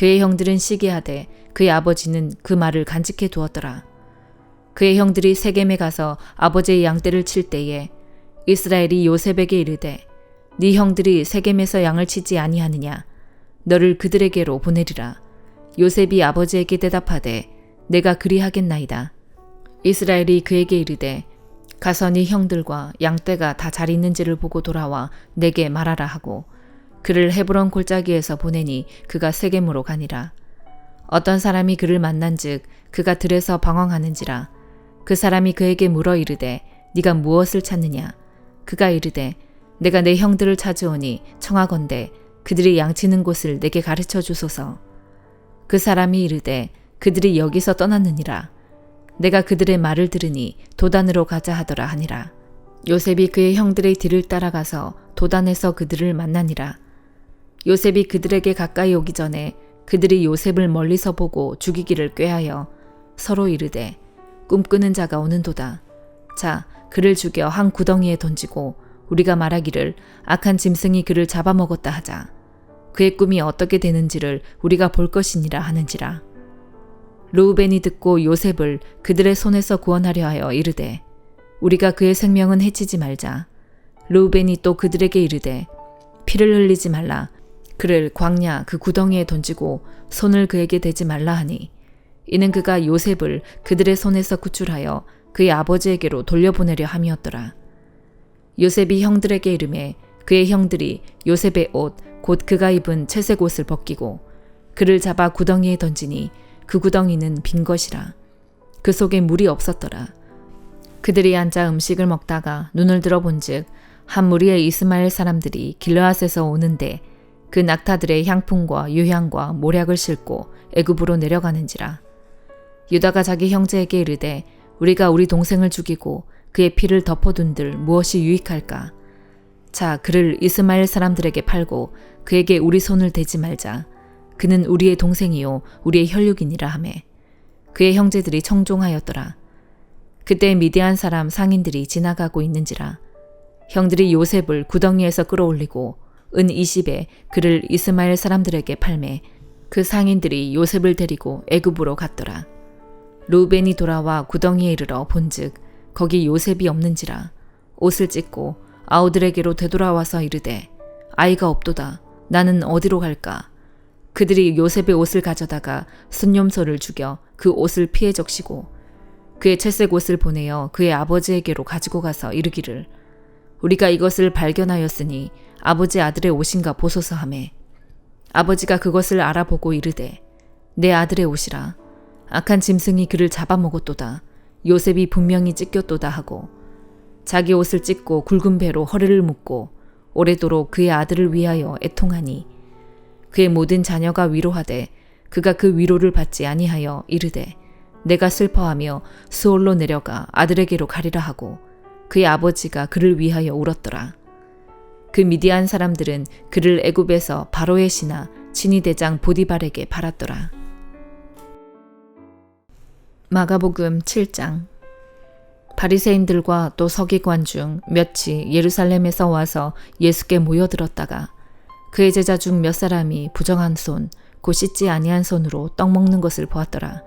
그의 형들은 시기하되 그의 아버지는 그 말을 간직해 두었더라. 그의 형들이 세겜에 가서 아버지의 양떼를 칠 때에 이스라엘이 요셉에게 이르되 네 형들이 세겜에서 양을 치지 아니하느냐 너를 그들에게로 보내리라. 요셉이 아버지에게 대답하되 내가 그리하겠나이다. 이스라엘이 그에게 이르되 가서 네 형들과 양떼가 다 잘 있는지를 보고 돌아와 내게 말하라 하고 그를 헤브론 골짜기에서 보내니 그가 세겜으로 가니라. 어떤 사람이 그를 만난즉 그가 들에서 방황하는지라. 그 사람이 그에게 물어 이르되 네가 무엇을 찾느냐? 그가 이르되 내가 내 형들을 찾으오니 청하건대 그들이 양치는 곳을 내게 가르쳐 주소서. 그 사람이 이르되 그들이 여기서 떠났느니라. 내가 그들의 말을 들으니 도단으로 가자 하더라 하니라. 요셉이 그의 형들의 뒤를 따라가서 도단에서 그들을 만나니라. 요셉이 그들에게 가까이 오기 전에 그들이 요셉을 멀리서 보고 죽이기를 꾀하여 서로 이르되 꿈꾸는 자가 오는도다. 자, 그를 죽여 한 구덩이에 던지고 우리가 말하기를 악한 짐승이 그를 잡아먹었다 하자. 그의 꿈이 어떻게 되는지를 우리가 볼 것이니라 하는지라. 루우벤이 듣고 요셉을 그들의 손에서 구원하려 하여 이르되 우리가 그의 생명은 해치지 말자. 루우벤이 또 그들에게 이르되 피를 흘리지 말라. 그를 광야 그 구덩이에 던지고 손을 그에게 대지 말라 하니 이는 그가 요셉을 그들의 손에서 구출하여 그의 아버지에게로 돌려보내려 함이었더라. 요셉이 형들에게 이름에 그의 형들이 요셉의 옷 곧 그가 입은 채색 옷을 벗기고 그를 잡아 구덩이에 던지니 그 구덩이는 빈 것이라. 그 속에 물이 없었더라. 그들이 앉아 음식을 먹다가 눈을 들어본즉 한 무리의 이스마엘 사람들이 길르앗에서 오는데 그 낙타들의 향품과 유향과 모략을 싣고 애굽으로 내려가는지라. 유다가 자기 형제에게 이르되 우리가 우리 동생을 죽이고 그의 피를 덮어둔들 무엇이 유익할까? 자, 그를 이스마엘 사람들에게 팔고 그에게 우리 손을 대지 말자. 그는 우리의 동생이요 우리의 혈육이니라 하매 그의 형제들이 청종하였더라. 그때 미디안 사람 상인들이 지나가고 있는지라 형들이 요셉을 구덩이에서 끌어올리고 은 20에 그를 이스마엘 사람들에게 팔매 그 상인들이 요셉을 데리고 애굽으로 갔더라. 루벤이 돌아와 구덩이에 이르러 본즉 거기 요셉이 없는지라 옷을 찢고 아우들에게로 되돌아와서 이르되 아이가 없도다 나는 어디로 갈까 그들이 요셉의 옷을 가져다가 순념소를 죽여 그 옷을 피해 적시고 그의 채색 옷을 보내어 그의 아버지에게로 가지고 가서 이르기를 우리가 이것을 발견하였으니 아버지 아들의 옷인가 보소서 하매 아버지가 그것을 알아보고 이르되 내 아들의 옷이라 악한 짐승이 그를 잡아먹었도다 요셉이 분명히 찢겼도다 하고 자기 옷을 찢고 굵은 배로 허리를 묶고 오래도록 그의 아들을 위하여 애통하니 그의 모든 자녀가 위로하되 그가 그 위로를 받지 아니하여 이르되 내가 슬퍼하며 수올로 내려가 아들에게로 가리라 하고 그의 아버지가 그를 위하여 울었더라. 그 미디안 사람들은 그를 애굽에서 바로의 신하 친위 대장 보디발에게 팔았더라. 마가복음 7장 바리새인들과 또 서기관 중 몇이 예루살렘에서 와서 예수께 모여들었다가 그의 제자 중 몇 사람이 부정한 손, 곧 씻지 아니한 손으로 떡 먹는 것을 보았더라.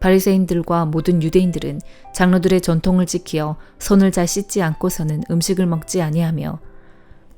바리새인들과 모든 유대인들은 장로들의 전통을 지키어 손을 잘 씻지 않고서는 음식을 먹지 아니하며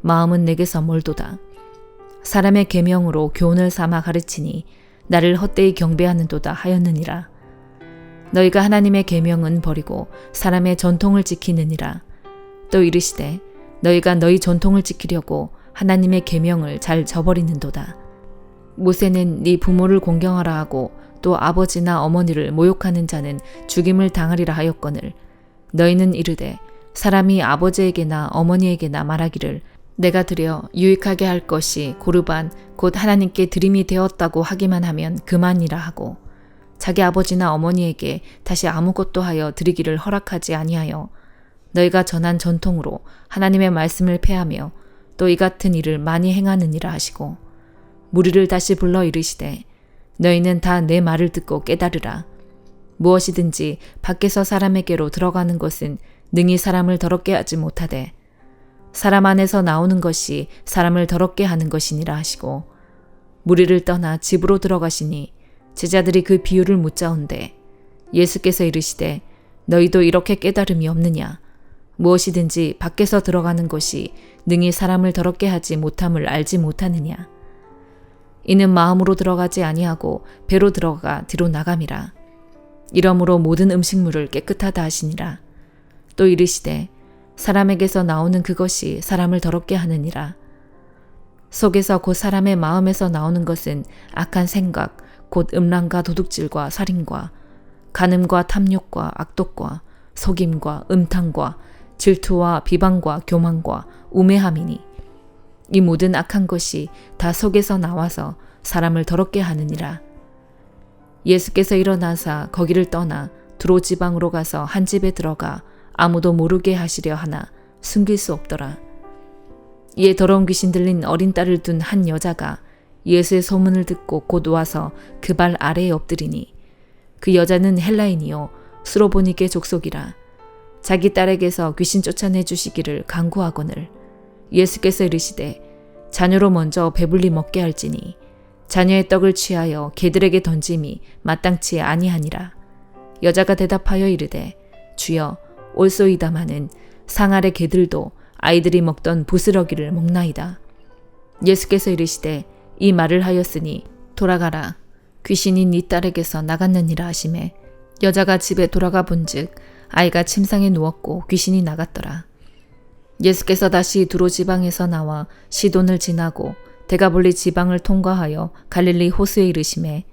마음은 내게서 멀도다 사람의 계명으로 교훈을 삼아 가르치니 나를 헛되이 경배하는도다 하였느니라 너희가 하나님의 계명은 버리고 사람의 전통을 지키느니라. 또 이르시되 너희가 너희 전통을 지키려고 하나님의 계명을 잘 저버리는도다. 모세는 네 부모를 공경하라 하고 또 아버지나 어머니를 모욕하는 자는 죽임을 당하리라 하였거늘 너희는 이르되 사람이 아버지에게나 어머니에게나 말하기를 내가 드려 유익하게 할 것이 고르반 곧 하나님께 드림이 되었다고 하기만 하면 그만이라 하고 자기 아버지나 어머니에게 다시 아무것도 하여 드리기를 허락하지 아니하여 너희가 전한 전통으로 하나님의 말씀을 폐하며 또 이 같은 일을 많이 행하느니라 하시고 무리를 다시 불러 이르시되 너희는 다 내 말을 듣고 깨달으라. 무엇이든지 밖에서 사람에게로 들어가는 것은 능히 사람을 더럽게 하지 못하되 사람 안에서 나오는 것이 사람을 더럽게 하는 것이니라 하시고 무리를 떠나 집으로 들어가시니 제자들이 그 비유를 묻자온데 예수께서 이르시되 너희도 이렇게 깨달음이 없느냐? 무엇이든지 밖에서 들어가는 것이 능히 사람을 더럽게 하지 못함을 알지 못하느냐? 이는 마음으로 들어가지 아니하고 배로 들어가 뒤로 나감이라. 이러므로 모든 음식물을 깨끗하다 하시니라. 또 이르시되 사람에게서 나오는 그것이 사람을 더럽게 하느니라 속에서 곧 사람의 마음에서 나오는 것은 악한 생각 곧 음란과 도둑질과 살인과 간음과 탐욕과 악독과 속임과 음탕과 질투와 비방과 교만과 우매함이니 이 모든 악한 것이 다 속에서 나와서 사람을 더럽게 하느니라. 예수께서 일어나사 거기를 떠나 두로 지방으로 가서 한 집에 들어가 아무도 모르게 하시려 하나 숨길 수 없더라. 이에 더러운 귀신 들린 어린 딸을 둔 한 여자가 예수의 소문을 듣고 곧 와서 그 발 아래에 엎드리니 그 여자는 헬라인이요 수로보니게 족속이라 자기 딸에게서 귀신 쫓아내 주시기를 강구하거늘 예수께서 이르시되 자녀로 먼저 배불리 먹게 할지니 자녀의 떡을 취하여 개들에게 던짐이 마땅치 아니하니라 여자가 대답하여 이르되 주여 올소이다마는 상아래 개들도 아이들이 먹던 부스러기를 먹나이다 예수께서 이르시되 이 말을 하였으니 돌아가라. 귀신이 네 딸에게서 나갔느니라 하심에 여자가 집에 돌아가 본즉 아이가 침상에 누웠고 귀신이 나갔더라. 예수께서 다시 두로 지방에서 나와 시돈을 지나고 대가볼리 지방을 통과하여 갈릴리 호수에 이르심에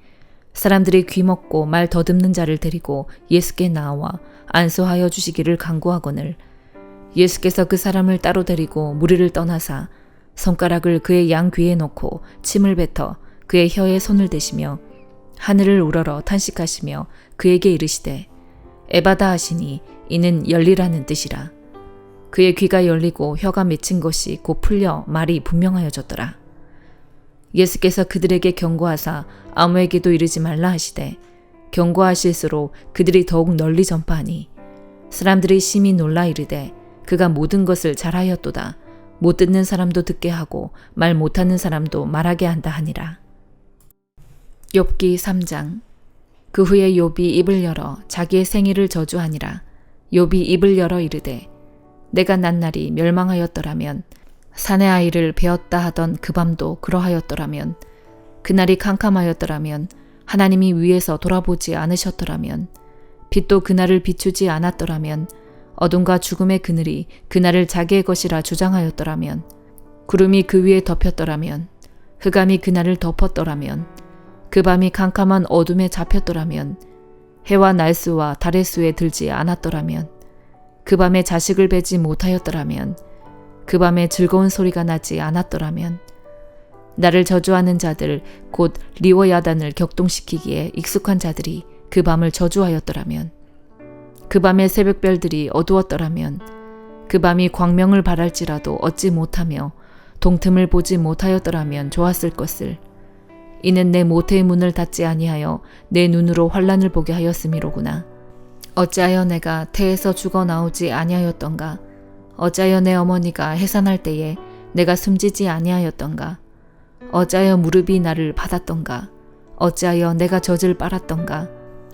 사람들이 귀 먹고 말 더듬는 자를 데리고 예수께 나와 안수하여 주시기를 간구하거늘 예수께서 그 사람을 따로 데리고 무리를 떠나사 손가락을 그의 양 귀에 놓고 침을 뱉어 그의 혀에 손을 대시며 하늘을 우러러 탄식하시며 그에게 이르시되 에바다 하시니 이는 열리라는 뜻이라. 그의 귀가 열리고 혀가 맺힌 것이 곧 풀려 말이 분명하여졌더라. 예수께서 그들에게 경고하사 아무에게도 이르지 말라 하시되 경고하실수록 그들이 더욱 널리 전파하니 사람들이 심히 놀라 이르되 그가 모든 것을 잘하였도다. 못 듣는 사람도 듣게 하고 말 못하는 사람도 말하게 한다 하니라. 욥기 3장 그 후에 욥이 입을 열어 자기의 생일을 저주하니라. 욥이 입을 열어 이르되 내가 난 날이 멸망하였더라면 사내 아이를 베었다 하던 그 밤도 그러하였더라면 그날이 캄캄하였더라면 하나님이 위에서 돌아보지 않으셨더라면 빛도 그날을 비추지 않았더라면 어둠과 죽음의 그늘이 그날을 자기의 것이라 주장하였더라면 구름이 그 위에 덮였더라면 흑암이 그날을 덮었더라면 그 밤이 캄캄한 어둠에 잡혔더라면 해와 날수와 달의 수에 들지 않았더라면 그 밤에 자식을 베지 못하였더라면 그 밤에 즐거운 소리가 나지 않았더라면 나를 저주하는 자들 곧 리워야단을 격동시키기에 익숙한 자들이 그 밤을 저주하였더라면 그 밤의 새벽별들이 어두웠더라면 그 밤이 광명을 발할지라도 얻지 못하며 동틈을 보지 못하였더라면 좋았을 것을. 이는 내 모태의 문을 닫지 아니하여 내 눈으로 환란을 보게 하였음이로구나. 어찌하여 내가 태에서 죽어 나오지 아니하였던가? 어찌하여 내 어머니가 해산할 때에 내가 숨지지 아니하였던가 어찌하여 무릎이 나를 받았던가? 어찌하여 내가 젖을 빨았던가?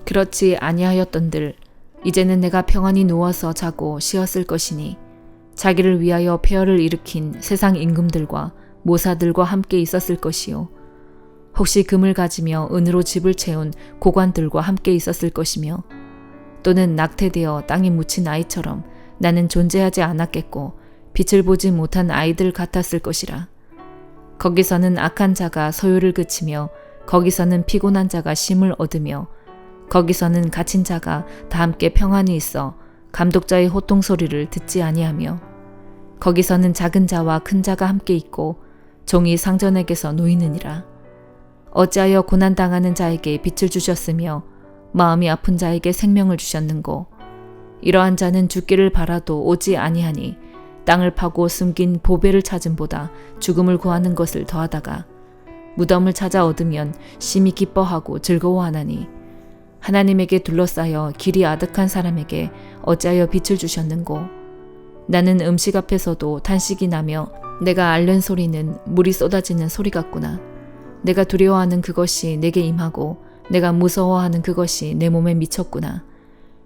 그렇지 아니하였던들 이제는 내가 평안히 누워서 자고 쉬었을 것이니 자기를 위하여 폐허를 일으킨 세상 임금들과 모사들과 함께 있었을 것이요. 혹시 금을 가지며 은으로 집을 채운 고관들과 함께 있었을 것이며 또는 낙태되어 땅에 묻힌 아이처럼 나는 존재하지 않았겠고 빛을 보지 못한 아이들 같았을 것이라. 거기서는 악한 자가 소유를 그치며 거기서는 피곤한 자가 쉼을 얻으며 거기서는 갇힌 자가 다 함께 평안히 있어 감독자의 호통 소리를 듣지 아니하며 거기서는 작은 자와 큰 자가 함께 있고 종이 상전에게서 놓이느니라. 어찌하여 고난 당하는 자에게 빛을 주셨으며 마음이 아픈 자에게 생명을 주셨는고 이러한 자는 죽기를 바라도 오지 아니하니 땅을 파고 숨긴 보배를 찾음보다 죽음을 구하는 것을 더하다가 무덤을 찾아 얻으면 심히 기뻐하고 즐거워하나니 하나님에게 둘러싸여 길이 아득한 사람에게 어찌하여 빛을 주셨는고? 나는 음식 앞에서도 탄식이 나며 내가 앓는 소리는 물이 쏟아지는 소리 같구나. 내가 두려워하는 그것이 내게 임하고 내가 무서워하는 그것이 내 몸에 미쳤구나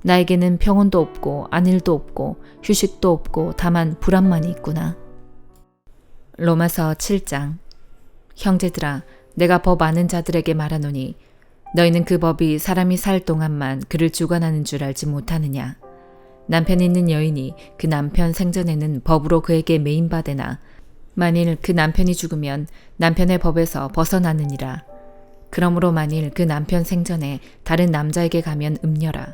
나에게는 평온도 없고 안일도 없고 휴식도 없고 다만 불안만이 있구나. 로마서 7장 형제들아 내가 법 아는 자들에게 말하노니 너희는 그 법이 사람이 살 동안만 그를 주관하는 줄 알지 못하느냐. 남편 있는 여인이 그 남편 생전에는 법으로 그에게 메인바되나 만일 그 남편이 죽으면 남편의 법에서 벗어나느니라. 그러므로 만일 그 남편 생전에 다른 남자에게 가면 음녀라.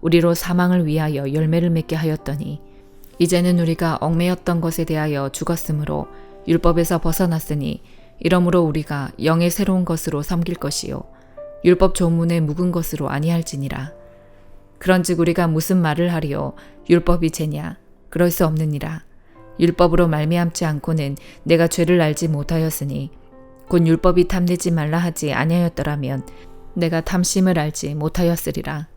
우리로 사망을 위하여 열매를 맺게 하였더니 이제는 우리가 얽매였던 것에 대하여 죽었으므로 율법에서 벗어났으니 이러므로 우리가 영의 새로운 것으로 섬길 것이요 율법 조문의 묵은 것으로 아니할지니라. 그런즉 우리가 무슨 말을 하리요? 율법이 죄냐? 그럴 수 없느니라. 율법으로 말미암지 않고는 내가 죄를 알지 못하였으니 곧 율법이 탐내지 말라 하지 아니하였더라면 내가 탐심을 알지 못하였으리라.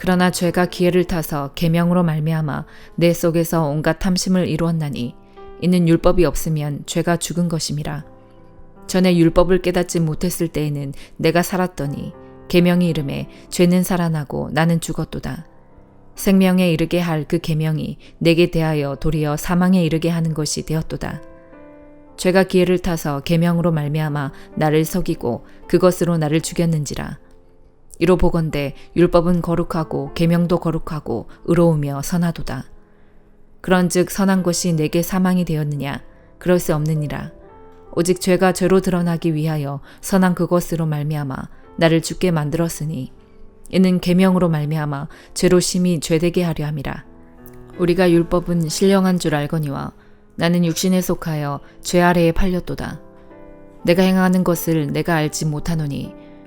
그러나 죄가 기회를 타서 계명으로 말미암아 내 속에서 온갖 탐심을 이루었나니 이는 율법이 없으면 죄가 죽은 것임이라. 전에 율법을 깨닫지 못했을 때에는 내가 살았더니 계명이 이름에 죄는 살아나고 나는 죽었도다. 생명에 이르게 할 그 계명이 내게 대하여 도리어 사망에 이르게 하는 것이 되었도다. 죄가 기회를 타서 계명으로 말미암아 나를 속이고 그것으로 나를 죽였는지라. 이로 보건대 율법은 거룩하고 계명도 거룩하고 의로우며 선하도다. 그런즉 선한 것이 내게 사망이 되었느냐? 그럴 수 없느니라. 오직 죄가 죄로 드러나기 위하여 선한 그것으로 말미암아 나를 죽게 만들었으니 이는 계명으로 말미암아 죄로 심히 죄되게 하려 함이라. 우리가 율법은 신령한 줄 알거니와 나는 육신에 속하여 죄 아래에 팔렸도다. 내가 행하는 것을 내가 알지 못하노니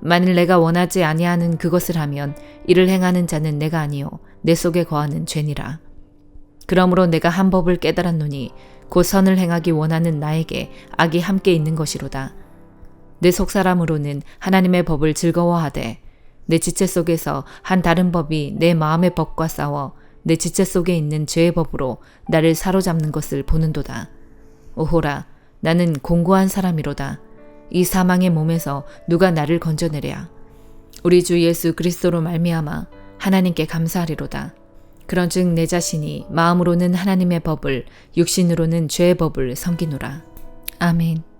만일 내가 원하지 아니하는 그것을 하면 이를 행하는 자는 내가 아니요 내 속에 거하는 죄니라. 그러므로 내가 한 법을 깨달았노니 곧 선을 행하기 원하는 나에게 악이 함께 있는 것이로다. 내 속 사람으로는 하나님의 법을 즐거워하되 내 지체 속에서 한 다른 법이 내 마음의 법과 싸워 내 지체 속에 있는 죄의 법으로 나를 사로잡는 것을 보는도다. 오호라, 나는 공고한 사람이로다. 이 사망의 몸에서 누가 나를 건져내랴. 우리 주 예수 그리스도로 말미암아 하나님께 감사하리로다. 그런즉 내 자신이 마음으로는 하나님의 법을 육신으로는 죄의 법을 섬기노라. 아멘.